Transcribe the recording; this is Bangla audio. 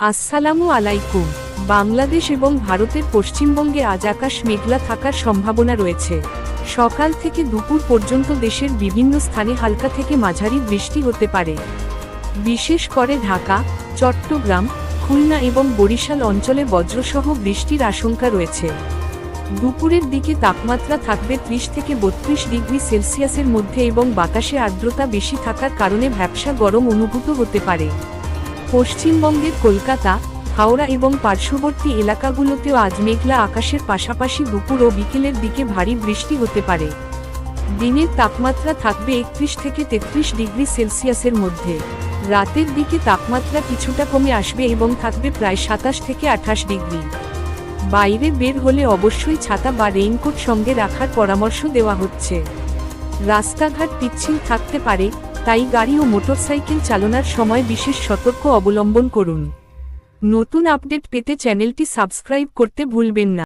আসসালামু আলাইকুম। বাংলাদেশ এবং ভারতের পশ্চিমবঙ্গে আজ আকাশ মেঘলা থাকার সম্ভাবনা রয়েছে। সকাল থেকে দুপুর পর্যন্ত দেশের বিভিন্ন স্থানে হালকা থেকে মাঝারি বৃষ্টি হতে পারে। বিশেষ করে ঢাকা, চট্টগ্রাম, খুলনা এবং বরিশাল অঞ্চলে বজ্রসহ বৃষ্টির আশঙ্কা রয়েছে। দুপুরের দিকে তাপমাত্রা থাকবে ত্রিশ থেকে বত্রিশ ডিগ্রি সেলসিয়াসের মধ্যে এবং বাতাসে আর্দ্রতা বেশি থাকার কারণে ভ্যাবসা গরম অনুভূত হতে পারে। পশ্চিমবঙ্গের কলকাতা, হাওড়া এবং পার্শ্ববর্তী এলাকাগুলোতেও আজ মেঘলা আকাশের পাশাপাশি দুপুর ও বিকেলের দিকে ভারী বৃষ্টি হতে পারে। দিনের তাপমাত্রা থাকবে একত্রিশ থেকে তেত্রিশ ডিগ্রি সেলসিয়াসের মধ্যে। রাতের দিকে তাপমাত্রা কিছুটা কমে আসবে এবং থাকবে প্রায় সাতাশ থেকে আঠাশ ডিগ্রি। বাইরে বের হলে অবশ্যই ছাতা বা রেইনকোট সঙ্গে রাখার পরামর্শ দেওয়া হচ্ছে। রাস্তাঘাট পিচ্ছিল থাকতে পারে তাই গাড়ি ও মোটরসাইকেল চালনার সময় বিশেষ সতর্ক অবলম্বন করুন। নতুন আপডেট পেতে চ্যানেলটি সাবস্ক্রাইব করতে ভুলবেন না।